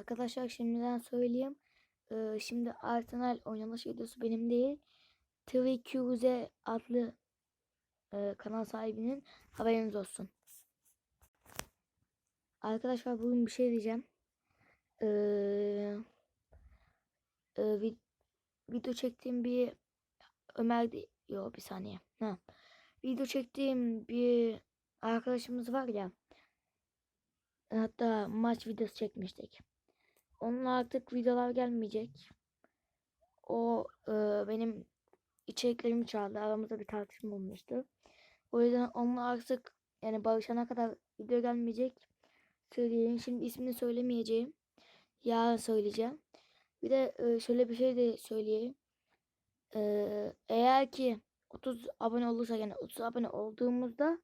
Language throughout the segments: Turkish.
Arkadaşlar şimdiden söyleyeyim. Ee, şimdi Arsenal oynanış videosu benim değil. TVQZ adlı e, kanal sahibinin haberiniz olsun. Arkadaşlar bugün bir şey diyeceğim. Ee, e, vi- video çektiğim bir Ömer de- Yo bir saniye. Ha. Video çektiğim bir arkadaşımız var ya. Hatta maç videosu çekmiştik. Onun artık videolar gelmeyecek. O e, benim içeriklerimi çaldı. Aramızda bir tartışma olmuştu. O yüzden onunla artık yani barışana kadar video gelmeyecek. Söyleyeyim. Şimdi ismini söylemeyeceğim. Yarın söyleyeceğim. Bir de e, şöyle bir şey de söyleyeyim. E, eğer ki 30 abone olursa yani 30 abone olduğumuzda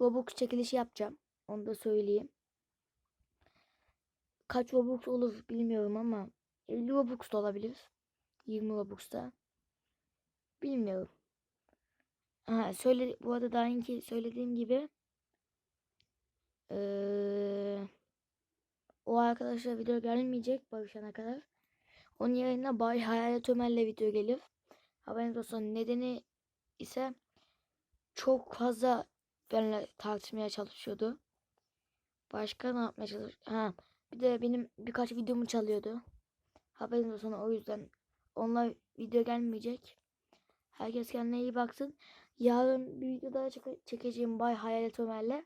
Robux çekilişi yapacağım. Onu da söyleyeyim. Kaç Robux olur bilmiyorum ama 50 Robux da olabilir. 20 Robux da. Bilmiyorum. Ha, söyle bu arada daha önce söylediğim gibi eee, o arkadaşlar video gelmeyecek barışana kadar. Onun yerine Bay Hayalet Ömer'le video gelir. Haberiniz olsun. Nedeni ise çok fazla benimle tartışmaya çalışıyordu. Başka ne yapmaya çalış? Ha, bir de benim birkaç videomu çalıyordu. Haberiniz olsun o yüzden onlar video gelmeyecek. Herkes kendine iyi baksın. Yarın bir video daha çeke- çekeceğim Bay Hayalet Ömer'le.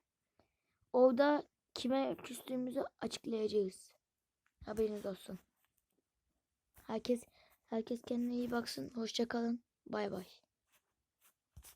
Orada kime küstüğümüzü açıklayacağız. Haberiniz olsun. Herkes herkes kendine iyi baksın. Hoşça kalın. Bay bay.